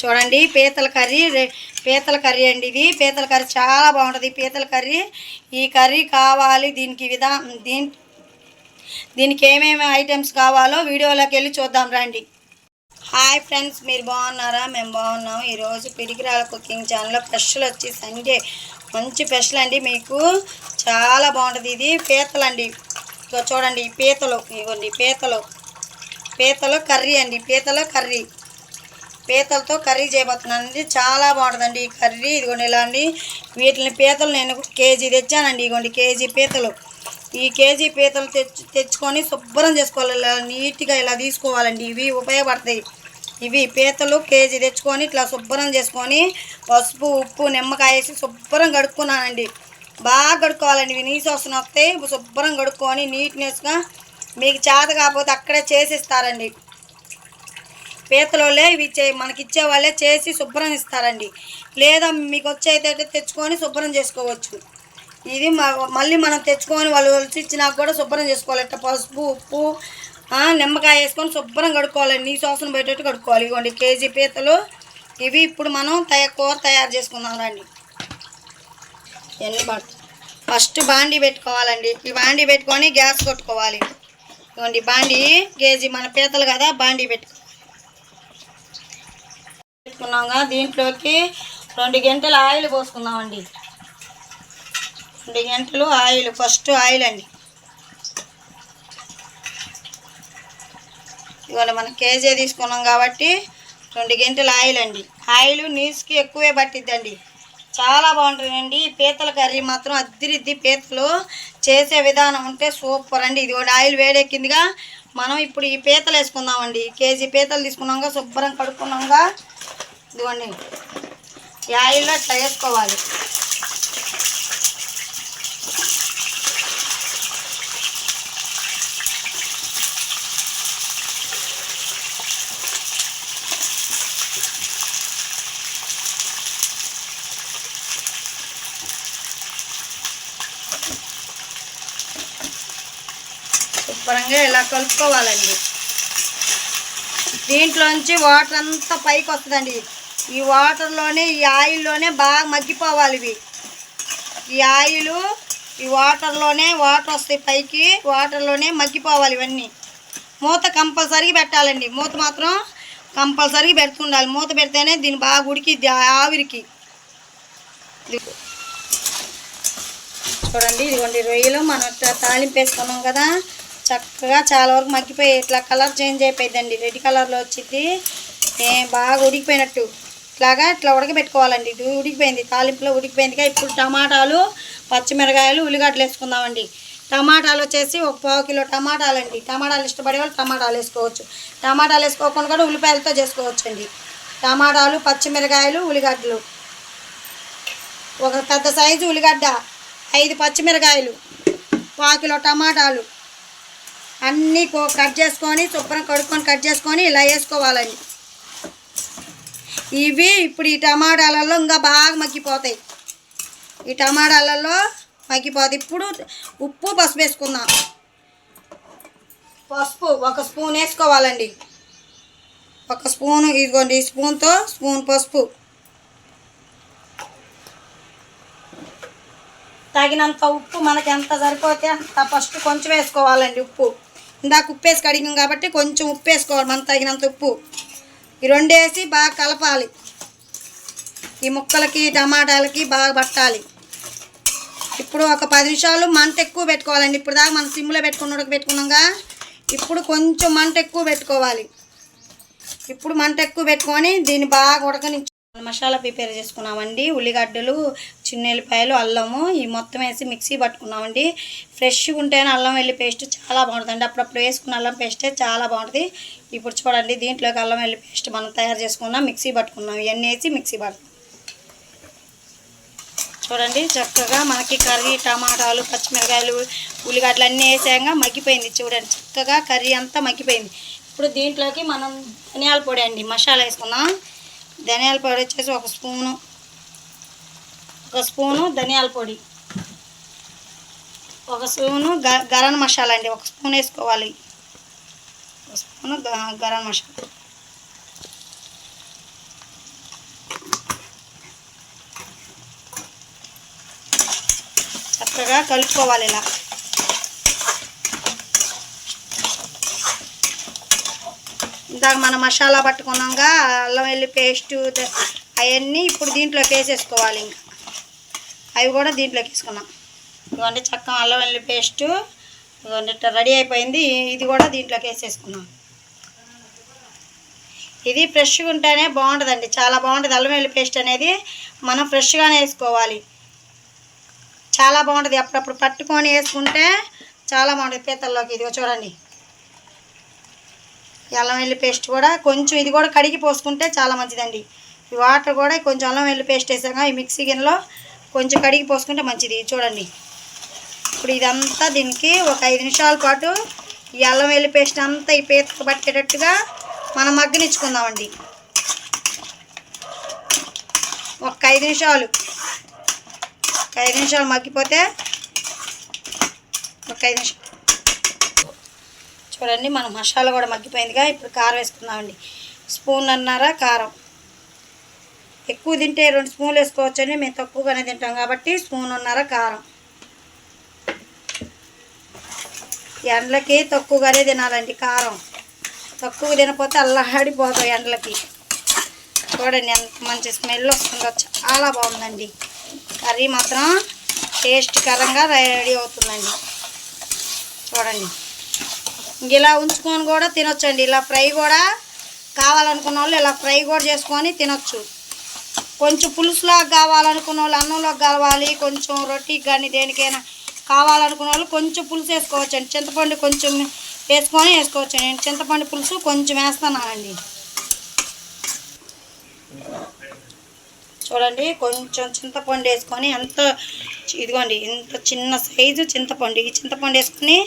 చూడండి పీతల కర్రీ పీతల కర్రీ అండి ఇది. పీతల కర్రీ చాలా బాగుంటుంది. పీతల కర్రీ ఈ కర్రీ కావాలి దీనికి విధా దీని దీనికి ఏమేమి ఐటమ్స్ కావాలో వీడియోలోకి వెళ్ళి చూద్దాం రండి. హాయ్ ఫ్రెండ్స్ మీరు బాగున్నారా? మేము బాగున్నాం. ఈరోజు పిడికిరాల కుకింగ్ ఛానల్లో స్పెషల్ వచ్చి సండే. మంచి స్పెషల్ అండి మీకు. చాలా బాగుంటుంది ఇది. పీతలు అండి. చూడండి పీతలు ఇవ్వండి పీతలు. పీతలు కర్రీ అండి. పీతల కర్రీ. పీతలతో కర్రీ చేయబోతున్నానండి. చాలా బాగుంటుందండి ఈ కర్రీ. ఇదిగోండి ఇలా అండి. వీటిని పీతలు నేను కేజీ తెచ్చానండి. ఇదిగోండి కేజీ పీతలు. ఈ కేజీ పీతలు తెచ్చు తెచ్చుకొని శుభ్రం చేసుకోవాలి. ఇలా నీట్గా ఇలా తీసుకోవాలండి. ఇవి ఉపయోగపడతాయి. ఇవి పీతలు కేజీ తెచ్చుకొని ఇట్లా శుభ్రం చేసుకొని పసుపు ఉప్పు నిమ్మకాయ వేసి శుభ్రం కడుక్కున్నానండి. బాగా కడుక్కోవాలండి. ఇవి నీసు వస్తున్న వస్తాయి. శుభ్రం కడుక్కొని నీట్నెస్గా మీకు చేత కాకపోతే అక్కడే చేసిస్తారండి. పీతలోలే ఇవి చే మనకి ఇచ్చే వాళ్ళే చేసి శుభ్రం ఇస్తారండి. లేదా మీకు వచ్చేదైతే తెచ్చుకొని శుభ్రం చేసుకోవచ్చు. ఇది మళ్ళీ మనం తెచ్చుకొని వాళ్ళు వచ్చి ఇచ్చినాక కూడా శుభ్రం చేసుకోవాలి. ఇట్లా పసుపు ఉప్పు నిమ్మకాయ వేసుకొని శుభ్రం కడుక్కోవాలండి నీ సోసన పెట్టేట్టు కడుక్కోవాలి. ఇవ్వండి కేజీ పీతలు. ఇవి ఇప్పుడు మనం తయ కూర తయారు చేసుకుందాం రండి. ఎన్ని పడుతుంది ఫస్ట్ బాండీ పెట్టుకోవాలండి. ఈ బాండీ పెట్టుకొని గ్యాస్ కొట్టుకోవాలి. ఇవ్వండి బాండీ కేజీ మన పీతలు కదా బాండీ పెట్టుకోవాలి పెట్టుకున్నాగా. దీంట్లోకి రెండు గంటలు ఆయిల్ పోసుకుందామండి. రెండు గంటలు ఆయిల్ ఫస్ట్ ఆయిల్ అండి. ఇవాళ మనం కేజీ తీసుకున్నాం కాబట్టి రెండు గంటలు ఆయిల్ అండి. ఆయిల్ నీసుకి ఎక్కువే పట్టిద్దండి. చాలా బాగుంటుందండి. పీతల కర్రీ మాత్రం అద్దిరిద్ది పీతలు చేసే విధానం ఉంటే సూపర్ అండి. ఇది కూడా ఆయిల్ వేడెక్కిందిగా మనం ఇప్పుడు ఈ పీతలు వేసుకుందామండి. కేజీ పీతలు తీసుకున్నాక శుభ్రం కడుక్కున్నాగా. ఇదిగోండి. యాయిల్లో అట్లా వేసుకోవాలి శుభ్రంగా ఇలా కలుపుకోవాలండి. దీంట్లోంచి వాటర్ అంతా పైకి వస్తుందండి. ఈ వాటర్లోనే ఈ ఆయిల్లోనే బాగా మగ్గిపోవాలి ఇవి. ఈ ఆయిల్ ఈ వాటర్లోనే వాటర్ వస్తాయి పైకి వాటర్లోనే మగ్గిపోవాలి ఇవన్నీ. మూత కంపల్సరీగా పెట్టాలండి. మూత మాత్రం కంపల్సరీగా పెడుతుండాలి మూత పెడితేనే దీన్ని బాగా ఉడికిద్ది ఆవిరికి. చూడండి ఇదిగోండి రొయ్యలు మనం తాలింపు వేసుకున్నాం కదా చక్కగా చాలా వరకు మగ్గిపోయి ఇట్లా కలర్ చేంజ్ అయిపోయిందండి రెడ్ కలర్లో వచ్చింది ఏ బాగా ఉడికిపోయినట్టు. ఇట్లాగా ఇట్లా ఉడకబెట్టుకోవాలండి. ఇది ఉడికిపోయింది. తాలింపులో ఉడికిపోయిందిగా. ఇప్పుడు టమాటాలు పచ్చిమిరకాయలు ఉల్లిగడ్డలు వేసుకుందామండి. టమాటాలు వచ్చేసి ఒక పావు కిలో టమాటాలు అండి టమాటాలు ఇష్టపడే వాళ్ళు టమాటాలు వేసుకోవచ్చు. టమాటాలు వేసుకోకుండా కూడా ఉల్లిపాయలతో చేసుకోవచ్చు అండి టమాటాలు పచ్చిమిరకాయలు ఉల్లిగడ్డలు. ఒక పెద్ద సైజు ఉల్లిగడ్డ. ఐదు పచ్చిమిరకాయలు. పావు కిలో టమాటాలు. అన్నీ కట్ చేసుకొని శుభ్రం కడుక్కొని కట్ చేసుకొని ఇలా వేసుకోవాలండి. ఇవి ఇప్పుడు ఈ టమాటాలలో ఇంకా బాగా మగ్గిపోతాయి. ఈ టమాటాలలో మగ్గిపోతాయి. ఇప్పుడు ఉప్పు పసుపు వేసుకుందాం. పసుపు ఒక స్పూన్ వేసుకోవాలండి. ఒక స్పూన్ ఇదిగోండి ఈ స్పూన్తో స్పూన్ పసుపు. తగినంత ఉప్పు మనకి ఎంత సరిపోతే అంత ఫస్ట్ కొంచెం వేసుకోవాలండి ఉప్పు. ఇందాక ఉప్పు వేసి కడిగాం కాబట్టి కొంచెం ఉప్పు వేసుకోవాలి. మనకు తగినంత ఉప్పు. ఈ రెండు వేసి బాగా కలపాలి. ఈ ముక్కలకి టమాటాలకి బాగా పట్టాలి. ఇప్పుడు ఒక పది నిమిషాలు మంట ఎక్కువ పెట్టుకోవాలండి. ఇప్పుడు దాకా మనం సిమ్లో పెట్టుకుని ఉడకబెట్టుకున్నాగా ఇప్పుడు కొంచెం మంట ఎక్కువ పెట్టుకోవాలి. ఇప్పుడు మంట ఎక్కువ పెట్టుకొని దీన్ని బాగా ఉడకనించి మసాలా ప్రిపేర్ చేసుకున్నామండి. ఉల్లిగడ్డలు చిన్నెల్లిపాయలు అల్లము ఈ మొత్తం వేసి మిక్సీ పట్టుకున్నామండి. ఫ్రెష్గా ఉంటేనే అల్లం వెల్లి పేస్ట్ చాలా బాగుంటుందండి. అప్పుడప్పుడు వేసుకున్న అల్లం పేస్టే చాలా బాగుంటుంది. ఇప్పుడు చూడండి దీంట్లోకి అల్లం వెల్లి పేస్ట్ మనం తయారు చేసుకున్నాం మిక్సీ పట్టుకున్నాం ఇవన్నీ వేసి మిక్సీ పట్టుకున్నాం చూడండి చక్కగా మనకి కర్రీ టమాటాలు పచ్చిమిరకాయలు ఉల్లిగడ్డలు అన్నీ వేసాక మగ్గిపోయింది. చూడండి చక్కగా కర్రీ అంతా మగ్గిపోయింది. ఇప్పుడు దీంట్లోకి మనం ధనియాల పొడి అండి మసాలా వేసుకుందాం. ధనియాల పొడి వచ్చేసి ఒక స్పూను. ఒక స్పూను ధనియాల పొడి. ఒక స్పూను గ గరం మసాలా అండి ఒక స్పూన్ వేసుకోవాలి. ఒక గరం మసాలా చక్కగా కలుపుకోవాలి ఇలా. ఇందాక మనం మసాలా పట్టుకున్నాంగా అల్లం వెల్లి పేస్ట్ అవన్నీ ఇప్పుడు దీంట్లో వేసేసుకోవాలి ఇంకా. అవి కూడా దీంట్లోకి వేసుకున్నాం. ఇవన్నీ చక్కగా అల్లం వెల్లి పేస్టు. ఇట్లా రెడీ అయిపోయింది. ఇది కూడా దీంట్లోకి వేసేసుకున్నాం. ఇది ఫ్రెష్గా ఉంటేనే బాగుంటుందండి చాలా బాగుంటుంది. అల్లం వెల్లి పేస్ట్ అనేది మనం ఫ్రెష్గానే వేసుకోవాలి. చాలా బాగుంటుంది. అప్పుడప్పుడు పట్టుకొని వేసుకుంటే చాలా బాగుంటుంది పీతల్లోకి. ఇదిగో చూడండి. అల్లం వెల్లి పేస్ట్ కూడా కొంచెం ఇది కూడా కడిగి పోసుకుంటే చాలా మంచిదండి. ఈ వాటర్ కూడా కొంచెం అల్లం వెల్లి పేస్ట్ వేసాక ఈ మిక్సీ గిన్నెలో కొంచెం కడిగి పోసుకుంటే మంచిది. చూడండి. ఇప్పుడు ఇదంతా దీనికి ఒక ఐదు నిమిషాల పాటు ఈ అల్లం వెల్లి పేస్ట్ అంతా ఈ పీతకు పట్టేటట్టుగా మనం మగ్గనిచ్చుకుందామండి. ఒక ఐదు నిమిషాలు. ఒక ఐదు నిమిషాలు మగ్గిపోతే ఒక ఐదు నిమిషాలు చూడండి మనం మసాలా కూడా మగ్గిపోయిందిగా. ఇప్పుడు కారం వేసుకుందామండి. స్పూన్ అన్నారా కారం. ఎక్కువ తింటే రెండు స్పూన్లు వేసుకోవచ్చని మేము తక్కువగానే తింటాం కాబట్టి స్పూన్ ఉన్నారా కారం. ఎండలకి తక్కువగానే తినాలండి కారం. తక్కువ తినకపోతే అల్లాడిపోతాం ఎండలకి. చూడండి ఎంత మంచి స్మెల్ వస్తుందో చాలా బాగుందండి. కర్రీ మాత్రం టేస్ట్కరంగా రెడీ అవుతుందండి. చూడండి. ఇలా ఉంచుకొని కూడా తినొచ్చండి. ఇలా ఫ్రై కూడా కావాలనుకున్న వాళ్ళు ఇలా ఫ్రై కూడా చేసుకొని తినొచ్చు. కొంచెం పులుసులాగా కావాలనుకున్న వాళ్ళు అన్నంలోకి కావాలి కొంచెం రొట్టికి కానీ దేనికైనా కావాలనుకున్న వాళ్ళు కొంచెం పులుసు వేసుకోవచ్చండి. చింతపండు కొంచెం వేసుకొని వేసుకోవచ్చండి. నేను చింతపండు పులుసు కొంచెం వేస్తున్నానండి. చూడండి కొంచెం చింతపండు వేసుకొని ఎంత ఇదిగోండి ఇంత చిన్న సైజు చింతపండు. ఈ చింతపండు వేసుకొని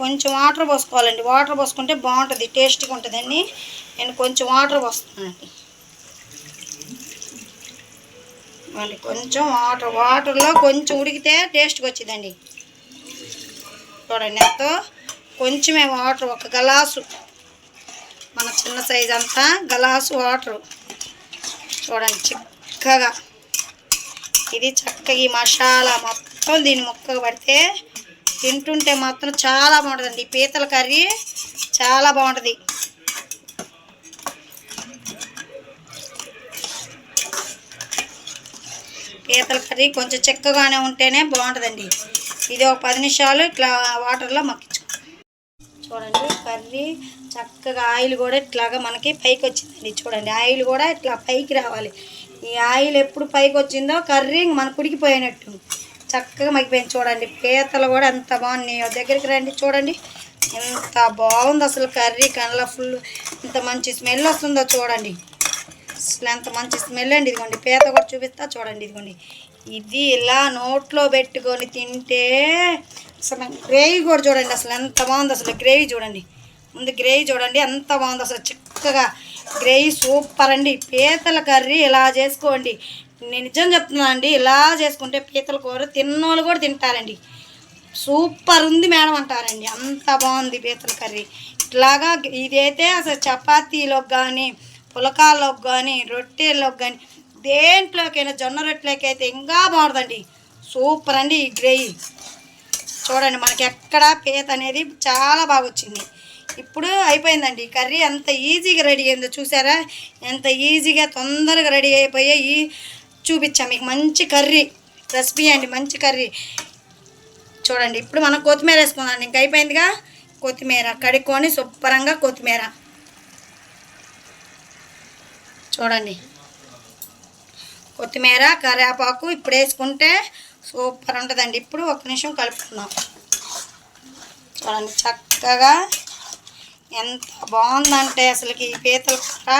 కొంచెం వాటర్ పోసుకోవాలండి. వాటర్ పోసుకుంటే బాగుంటుంది టేస్ట్గా ఉంటుందండి. నేను కొంచెం వాటర్ పోస్తున్నానండి. కొంచెం వాటర్ వాటర్లో కొంచెం ఉడికితే టేస్ట్గా వచ్చిందండి. చూడండి ఎంతో. కొంచెమే వాటర్ ఒక గలాసు. మన చిన్న సైజ్ అంతా గలాసు వాటరు. చూడండి చిక్కగా. ఇది చక్కగా ఈ మసాలా మొత్తం దీని ముక్కగా పడితే తింటుంటే మాత్రం చాలా బాగుంటుందండి. ఈ పీతల కర్రీ చాలా బాగుంటుంది. పీతల కర్రీ కొంచెం చిక్కగానే ఉంటేనే బాగుంటుందండి. ఇది ఒక పది నిమిషాలు ఇట్లా వాటర్లో మక్కించు చూడండి కర్రీ చక్కగా ఆయిల్ కూడా ఇట్లాగా మనకి పైకి వచ్చిందండి. చూడండి ఆయిల్ కూడా ఇట్లా పైకి రావాలి. ఈ ఆయిల్ ఎప్పుడు పైకి వచ్చిందో కర్రీ మనకు ఉడికిపోయినట్టు చక్కగా మగ్గిపోయింది చూడండి. పీతలు కూడా ఎంత బాగున్నాయో. దగ్గరికి రండి చూడండి. ఎంత బాగుంది అసలు కర్రీ. కళ్ళ ఫుల్ ఇంత మంచి స్మెల్ వస్తుందో చూడండి. అసలు ఎంత మంచి స్మెల్ అండి. ఇదిగోండి పీత కూడా చూపిస్తా చూడండి. ఇదిగోండి. ఇది ఇలా నోట్లో పెట్టుకొని తింటే అసలు గ్రేవీ కూడా చూడండి అసలు ఎంత బాగుంది అసలు గ్రేవీ చూడండి. ముందు గ్రేవీ చూడండి ఎంత బాగుంది అసలు చిక్కగా గ్రేవీ సూపర్ అండి. పీతల కర్రీ ఇలా చేసుకోండి. నేను నిజం చెప్తున్నాను అండి ఇలా చేసుకుంటే పీతల కూర తిన్నోళ్ళు కూడా తింటారండి. సూపర్ ఉంది మేడం అంటారండి అంత బాగుంది పీతల కర్రీ. ఇట్లాగా ఇదైతే అసలు చపాతీలోకి కానీ పులకాల్లోకి కానీ రొట్టెల్లోకి కానీ దేంట్లోకైనా జొన్న రొట్టెలోకి అయితే ఇంకా బాగుంటుందండి. సూపర్ అండి ఈ గ్రేవీ. చూడండి మనకి ఎక్కడ పీత అనేది చాలా బాగా వచ్చింది. ఇప్పుడు అయిపోయిందండి. కర్రీ ఎంత ఈజీగా రెడీ అయిందో చూసారా? ఎంత ఈజీగా తొందరగా రెడీ అయిపోయాయి చూపించాం. మీకు మంచి కర్రీ రెసిపీ అండి మంచి కర్రీ. చూడండి ఇప్పుడు మనం కొత్తిమీర వేసుకుందాం. ఇంక అయిపోయిందిగా? కొత్తిమీర కడుక్కొని శుభ్రంగా కొత్తిమీర. చూడండి. కొత్తిమీర కరివేపాకు ఇప్పుడు వేసుకుంటే సూపర్ ఉంటుందండి. ఇప్పుడు ఒక నిమిషం కలుపుకుందాం. చూడండి చక్కగా ఎంత బాగుందంటే అసలుకి ఈ పీతల కూర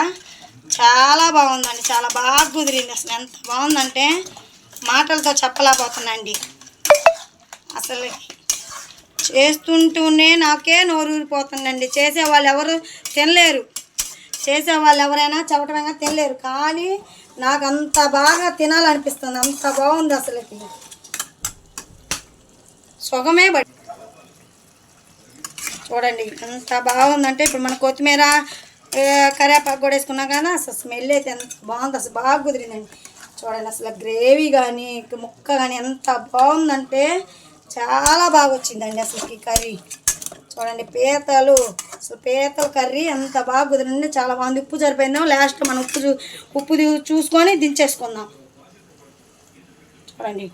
చాలా బాగుందండి. చాలా బాగా కుదిరింది అసలు. ఎంత బాగుందంటే మాటలతో చెప్పలేకపోతున్నాండి అసలు చేస్తుంటూనే నాకే నోరు ఊరిపోతుందండి. చేసే వాళ్ళు ఎవరు తినలేరు. చేసే వాళ్ళు ఎవరైనా చెప్పటంగా తినలేరు. కానీ నాకు అంత బాగా తినాలనిపిస్తుంది. అంత బాగుంది అసలుకి. సుఖమే బట్టి చూడండి ఎంత బాగుందంటే ఇప్పుడు మన కొత్తిమీర కరివేపాకు కూడా వేసుకున్నాం కదా అసలు స్మెల్ అయితే ఎంత బాగుంది. అసలు బాగా కుదిరిందండి. చూడండి అసలు గ్రేవీ కానీ ముక్క కానీ ఎంత బాగుందంటే చాలా బాగా వచ్చిందండి అసలు కర్రీ. చూడండి పీతలు అసలు పీతల కర్రీ ఎంత బాగా కుదిరింది చాలా బాగుంది. ఉప్పు సరిపోయిందాం లాస్ట్ మనం ఉప్పు చూ- ఉప్పు చూసుకొని దించేసుకుందాం. చూడండి.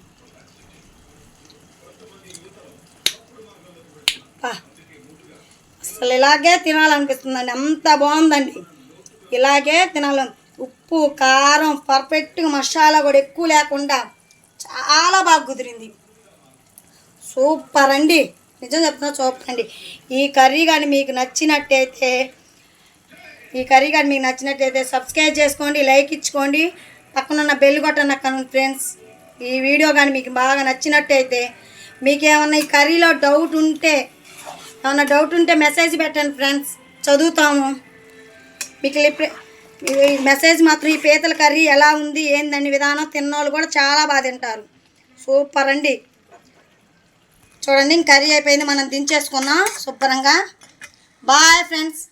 అసలు ఇలాగే తినాలనిపిస్తుందండి. అంత బాగుందండి. ఇలాగే తినాలి ఉప్పు కారం పర్ఫెక్ట్గా మసాలా కూడా ఎక్కువ లేకుండా చాలా బాగా కుదిరింది. సూపర్ అండి. నిజం చెప్తున్నా చూపండి ఈ కర్రీ కానీ మీకు నచ్చినట్టయితే ఈ కర్రీ కానీ మీకు నచ్చినట్టయితే సబ్స్క్రైబ్ చేసుకోండి లైక్ ఇచ్చుకోండి. పక్కన ఉన్న బెల్ కొట్టండి అక్కడ ఫ్రెండ్స్ ఈ వీడియో కానీ మీకు బాగా నచ్చినట్టయితే మీకు ఏమన్నా ఈ కర్రీలో డౌట్ ఉంటే ఏమన్నా డౌట్ ఉంటే మెసేజ్ పెట్టండి ఫ్రెండ్స్ చదువుతాము. మీకు మెసేజ్ మాత్రం ఈ పీతల కర్రీ ఎలా ఉంది ఏందని విధానం తిన్నోళ్ళు కూడా చాలా బాగా తింటారు. సూపర్ అండి. చూడండి కర్రీ అయిపోయింది మనం దించేసుకున్నాం శుభ్రంగా. Bye friends